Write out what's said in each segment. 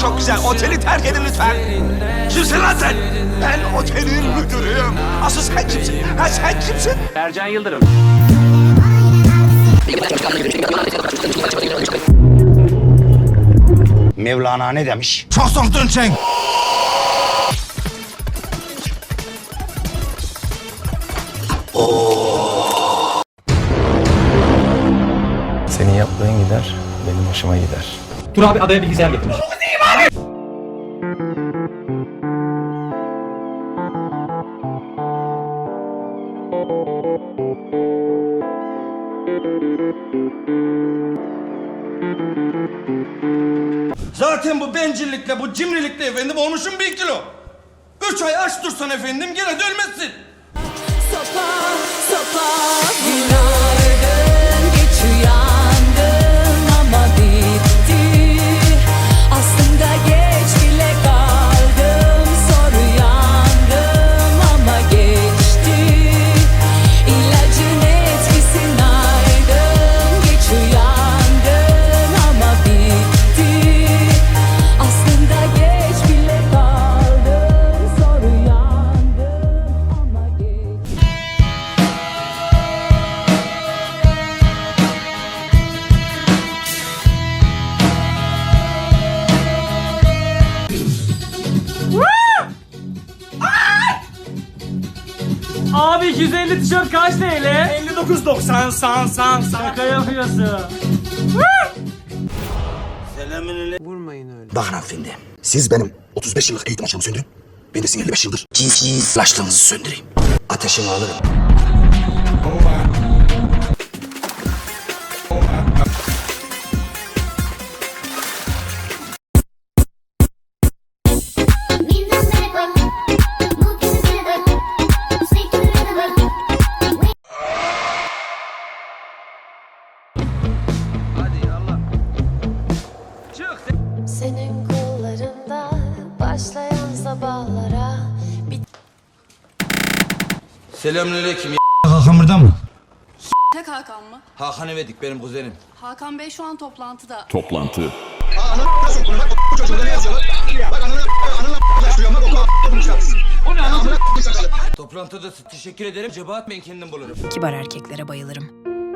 çok güzel. Oteli terk edin lütfen. Kimsin lan sen? Ben otelin müdürüyüm. Asıl sen kimsin? Ha sen kimsin? Ercan Yıldırım. Mevlana ne demiş? Çok soktun çeng. Senin yaptığın gider, benim hoşuma gider. Tur abi adaya bilgisayar getirmiş. Zaten bu bencillikle, bu cimrilikle efendim olmuşum bir kilo. Üç ay aç dursan efendim gene de ölmezsin. Sopa, sopa Günaydın Abi 250 tişört kaç TL? 59.90 san san san. Şaka yapıyorsun. Bakın hanımefendi. Siz benim 35 yıllık eğitim aşamı söndürün. Ben de sizin 55 yıldır cinsizlaştığınızı söndüreyim. Ateşini alırım. Senin kollarında başlayan sabahlara Selamünaleyküm. Hakan burada mı? Tek Hakan mı? Hakan Evedik benim kuzenim. Hakan Bey şu an toplantıda. Toplantı. Toplantıda teşekkür ederim. Cebaat ben kendim bulurum. Kibar erkeklere bayılırım.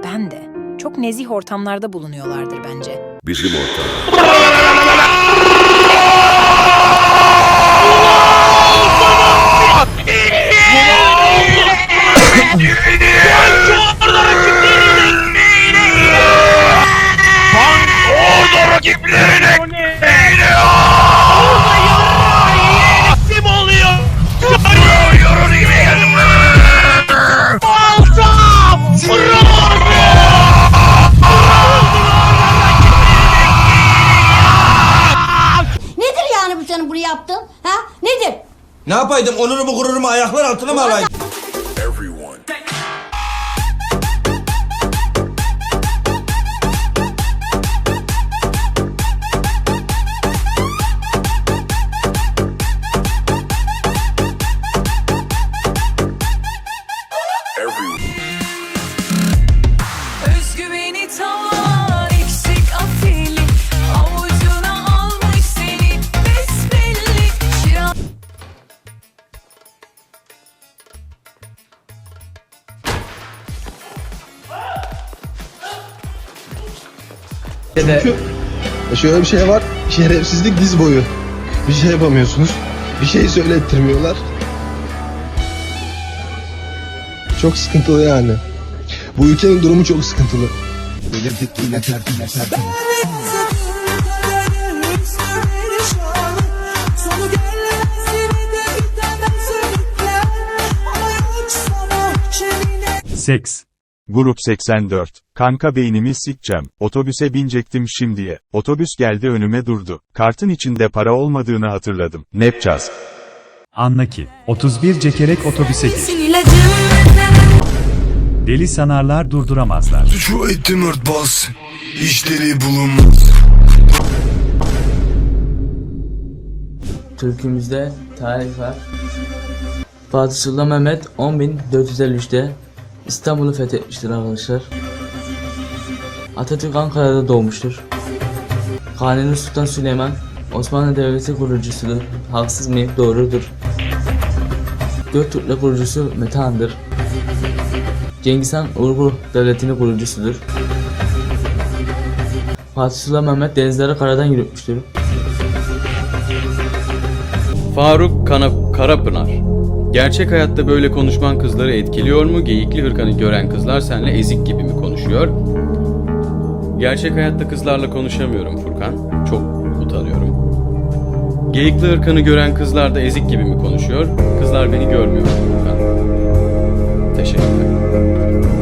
Ben de. Çok nezih ortamlarda bulunuyorlardır bence. Bizim ortam. yapaydım? Onurumu gururumu ayaklar altına mı alayım? Şöyle bir şey var. Şerefsizlik diz boyu. Bir şey yapamıyorsunuz. Bir şey söylettirmiyorlar. Çok sıkıntılı yani. Bu ülkenin durumu çok sıkıntılı. Seks. Grup 84. Kanka beynimi sikeceğim. Otobüse binecektim şimdiye. Otobüs geldi önüme durdu. Kartın içinde para olmadığını hatırladım. Ne yapacağız? Anla ki, 31 cekerek otobüse gir. Deli sanarlar durduramazlar. Şu etim örtbas. İşleri bulunmaz. Türkümüzde tarih var. Fatih Sultan Mehmet 10.453'te İstanbul'u fethetmiştir arkadaşlar. Atatürk Ankara'da doğmuştur. Kanuni Sultan Süleyman Osmanlı Devleti kurucusudur. Haksız mıyım? Doğrudur. Göktürk'le kurucusu Metehan'dır. Cengiz Han Uygur Devleti'nin kurucusudur. Fatih Sultan Mehmet denizleri karadan yürütmüştür. Faruk Kana Karapınar. Gerçek hayatta böyle konuşman kızları etkiliyor mu? Geyikli hırkanı gören kızlar seninle ezik gibi mi konuşuyor? Gerçek hayatta kızlarla konuşamıyorum Furkan. Çok utanıyorum. Geyikli hırkanı gören kızlar da ezik gibi mi konuşuyor? Kızlar beni görmüyor Furkan. Teşekkürler.